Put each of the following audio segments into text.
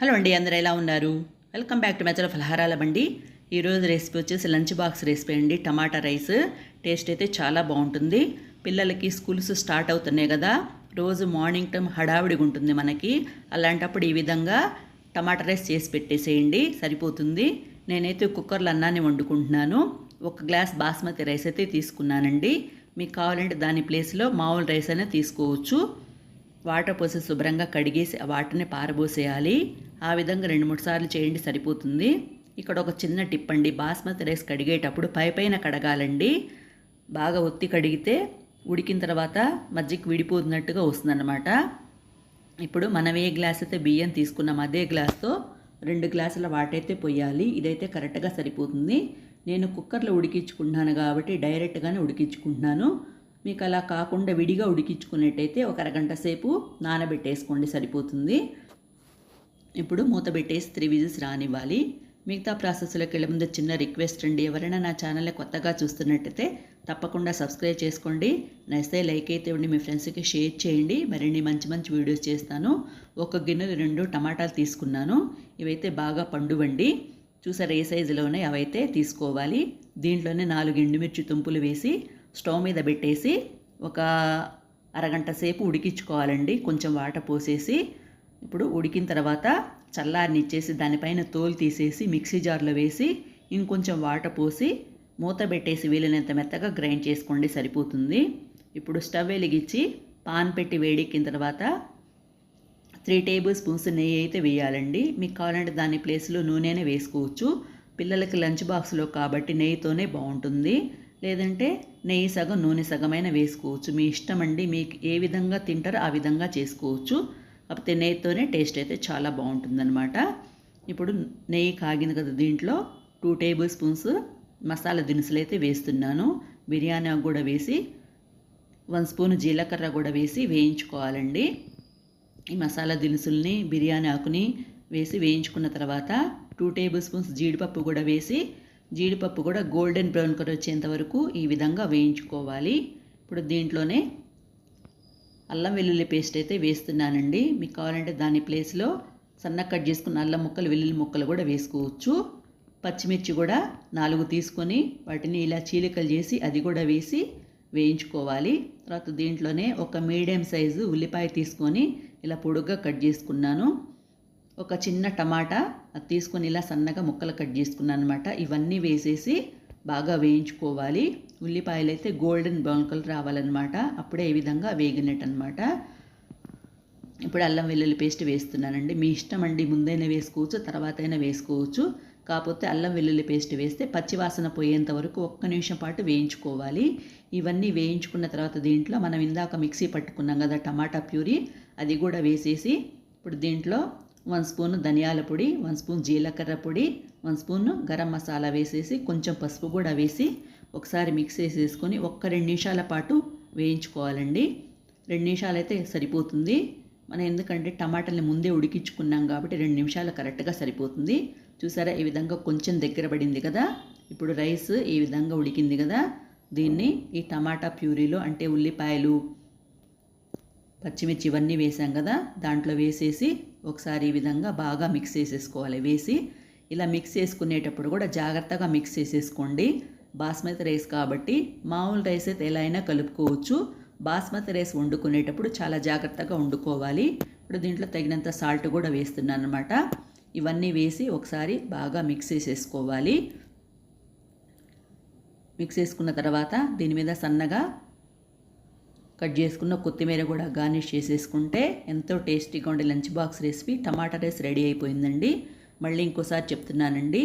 Hello అండి అందరు ఎలా ఉన్నారు? వెల్కమ్ బ్యాక్ టు మెచల ఫలహారాల బండి. ఈరోజు రెసిపీ వచ్చేసి లంచ్ బాక్స్ రెసిపీ అండి టమాటా రైస్. టేస్ట్ అయితే చాలా బాగుంటుంది. పిల్లలకి స్కూల్స్ స్టార్ట్ అవుతున్నాయి కదా రోజు మార్నింగ్ టైం హడావిడిగా ఉంటుంది మనకి. అలాంటప్పుడు ఈ విధంగా టమాటా రైస్ చేసి పెట్టేసేయండి సరిపోతుంది. నేనైతే కుక్కర్లో అన్నాన్ని వండుకుంటున్నాను. ఒక గ్లాస్ బాస్మతి రైస్ అయితే తీసుకున్నానండి. మీకు కావాలంటే దాని ప్లేస్లో మామూలు రైస్ అయినా తీసుకోవచ్చు. వాటర్ పోసి శుభ్రంగా కడిగేసి ఆ వాటర్ని పారబోసేయాలి. ఆ విధంగా రెండు మూడు సార్లు చేయండి సరిపోతుంది. ఇక్కడ ఒక చిన్న టిప్ అండి. బాస్మతి రైస్ కడిగేటప్పుడు పై పైన కడగాలండి. బాగా ఒత్తి కడిగితే ఉడికిన తర్వాత మజ్జిగ విడిపోతున్నట్టుగా వస్తుందన్నమాట. ఇప్పుడు మనం ఏ గ్లాస్ అయితే బియ్యం తీసుకున్నాం అదే గ్లాస్తో రెండు గ్లాసుల వాటైతే పోయాలి. ఇదైతే కరెక్ట్గా సరిపోతుంది. నేను కుక్కర్లో ఉడికించుకుంటున్నాను కాబట్టి డైరెక్ట్గానే ఉడికించుకుంటున్నాను. మీకు అలా కాకుండా విడిగా ఉడికించుకున్నట్టయితే ఒక అరగంట సేపు నానబెట్టేసుకోండి సరిపోతుంది. ఇప్పుడు మూత పెట్టేసి త్రీ విజిల్స్ రానివ్వాలి. మిగతా ప్రాసెస్లోకి వెళ్ళే ముందు చిన్న రిక్వెస్ట్ అండి. ఎవరైనా నా ఛానల్ని కొత్తగా చూస్తున్నట్టయితే తప్పకుండా సబ్స్క్రైబ్ చేసుకోండి. నచ్చితే లైక్ అయితే ఉండి మీ ఫ్రెండ్స్కి షేర్ చేయండి. మరిన్ని మంచి మంచి వీడియోస్ చేస్తాను. ఒక గిన్నెలు రెండు టమాటాలు తీసుకున్నాను. ఇవైతే బాగా పండువండి. చూసారు ఏ సైజులోనే అవైతే తీసుకోవాలి. దీంట్లోనే నాలుగు ఎండుమిర్చి తుంపులు వేసి స్టవ్ మీద పెట్టేసి ఒక అరగంట సేపు ఉడికించుకోవాలండి. కొంచెం వాటర్ పోసేసి ఇప్పుడు ఉడికిన తర్వాత చల్లారిని ఇచ్చేసి దానిపైన తోలు తీసేసి మిక్సీ జార్లో వేసి ఇంకొంచెం వాటర్ పోసి మూత పెట్టేసి వీలైనంత మెత్తగా గ్రైండ్ చేసుకోండి సరిపోతుంది. ఇప్పుడు స్టవ్ వెలిగించి పాన్ పెట్టి వేడెక్కిన తర్వాత త్రీ టేబుల్ స్పూన్స్ నెయ్యి అయితే వేయాలండి. మీకు కావాలంటే దాని ప్లేస్లో నూనెనే వేసుకోవచ్చు. పిల్లలకి లంచ్ బాక్స్లో కాబట్టి నెయ్యితోనే బాగుంటుంది. లేదంటే నెయ్యి సగం నూనె సగమైన వేసుకోవచ్చు. మీ ఇష్టం అండి మీకు ఏ విధంగా తింటారో ఆ విధంగా చేసుకోవచ్చు. కాకపోతే నెయ్యితోనే టేస్ట్ అయితే చాలా బాగుంటుందన్నమాట. ఇప్పుడు నెయ్యి కాగింది కదా దీంట్లో టూ టేబుల్ స్పూన్స్ మసాలా దినుసులు అయితే వేస్తున్నాను. బిర్యానీ ఆకు కూడా వేసి వన్ స్పూన్ జీలకర్ర కూడా వేసి వేయించుకోవాలండి. ఈ మసాలా దినుసుల్ని బిర్యానీ ఆకుని వేసి వేయించుకున్న తర్వాత టూ టేబుల్ స్పూన్స్ జీడిపప్పు కూడా వేసి జీడిపప్పు కూడా గోల్డెన్ బ్రౌన్ కలర్ వచ్చేంత వరకు ఈ విధంగా వేయించుకోవాలి. ఇప్పుడు దీంట్లోనే అల్లం వెల్లుల్లి పేస్ట్ అయితే వేస్తున్నానండి. మీకు కావాలంటే దాని ప్లేస్లో సన్న కట్ చేసుకున్న అల్లం ముక్కలు వెల్లుల్లి ముక్కలు కూడా వేసుకోవచ్చు. పచ్చిమిర్చి కూడా నాలుగు తీసుకొని వాటిని ఇలా చీలికలు చేసి అది కూడా వేసి వేయించుకోవాలి. తర్వాత దీంట్లోనే ఒక మీడియం సైజు ఉల్లిపాయ తీసుకొని ఇలా పొడుగ్గా కట్ చేసుకున్నాను. ఒక చిన్న టమాటా అది తీసుకొని ఇలా సన్నగా ముక్కలు కట్ చేసుకున్నాను అనమాట ఇవన్నీ వేసేసి బాగా వేయించుకోవాలి. ఉల్లిపాయలు అయితే గోల్డెన్ బ్రౌన్ కలర్ రావాలన్నమాట. అప్పుడే ఈ విధంగా వేగినట్టు అనమాట ఇప్పుడు అల్లం వెల్లుల్లి పేస్ట్ వేస్తున్నానండి. మీ ఇష్టం అండి. ముందైనా వేసుకోవచ్చు తర్వాత అయినా వేసుకోవచ్చు. కాకపోతే అల్లం వెల్లుల్లి పేస్ట్ వేస్తే పచ్చివాసన పోయేంత వరకు ఒక్క నిమిషం పాటు వేయించుకోవాలి. ఇవన్నీ వేయించుకున్న తర్వాత దీంట్లో మనం ఇందాక మిక్సీ పట్టుకున్నాం కదా టమాటా ప్యూరీ అది కూడా వేసేసి ఇప్పుడు దీంట్లో వన్ స్పూన్ ధనియాల పొడి వన్ స్పూన్ జీలకర్ర పొడి వన్ స్పూన్ గరం మసాలా వేసేసి కొంచెం పసుపు కూడా వేసి ఒకసారి మిక్స్ చేసేసుకొని ఒక్క రెండు నిమిషాల పాటు వేయించుకోవాలండి. రెండు నిమిషాలు అయితే సరిపోతుంది. మనం ఎందుకంటే టమాటాలని ముందే ఉడికించుకున్నాం కాబట్టి రెండు నిమిషాలు కరెక్ట్గా సరిపోతుంది. చూసారా ఈ విధంగా కొంచెం దగ్గర పడింది కదా? ఇప్పుడు రైస్ ఈ విధంగా ఉడికింది కదా? దీన్ని ఈ టమాటా ప్యూరీలో అంటే ఉల్లిపాయలు పచ్చిమిర్చి ఇవన్నీ వేసాం కదా? దాంట్లో వేసేసి ఒకసారి ఈ విధంగా బాగా మిక్స్ చేసేసుకోవాలి. వేసి ఇలా మిక్స్ చేసుకునేటప్పుడు కూడా జాగ్రత్తగా మిక్స్ చేసేసుకోండి. బాస్మతి రైస్ కాబట్టి మామూలు రైస్ అయితే ఎలా అయినా కలుపుకోవచ్చు. బాస్మతి రైస్ వండుకునేటప్పుడు చాలా జాగ్రత్తగా వండుకోవాలి. ఇప్పుడు దీంట్లో తగినంత సాల్ట్ కూడా వేస్తున్నాను అనమాట ఇవన్నీ వేసి ఒకసారి బాగా మిక్స్ చేసేసుకోవాలి. మిక్స్ చేసుకున్న తర్వాత దీని మీద సన్నగా కట్ చేసుకున్న కొత్తిమీర కూడా గార్నిష్ చేసేసుకుంటే ఎంతో టేస్టీగా ఉండే lunch box recipe. Tomato rice ready అయిపోయిందండి. మళ్ళీ ఇంకోసారి చెప్తున్నానండి.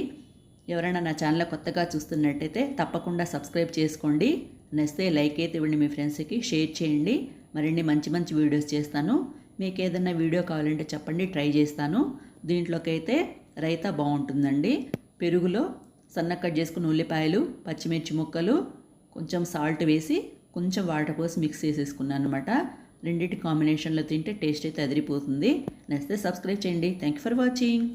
ఎవరైనా నా ఛానల్ కొత్తగా చూస్తున్నట్టయితే తప్పకుండా సబ్స్క్రైబ్ చేసుకోండి. నచ్చితే లైక్ అయితే ఇవ్వండి మీ ఫ్రెండ్స్కి షేర్ చేయండి. మరిన్ని మంచి మంచి వీడియోస్ చేస్తాను. మీకు ఏదైనా వీడియో కావాలంటే చెప్పండి ట్రై చేస్తాను. దీంట్లోకి అయితే రైతా బాగుంటుందండి. పెరుగులో సన్న కట్ చేసుకున్న ఉల్లిపాయలు పచ్చిమిర్చి ముక్కలు కొంచెం సాల్ట్ వేసి కొంచెం వాటర్ పోసి మిక్స్ చేసేసుకున్నాను అనమాట రెండింటి కాంబినేషన్లో తింటే టేస్ట్ అయితే అదిరిపోతుంది. నచ్చితే సబ్స్క్రైబ్ చేయండి. Thank you for watching.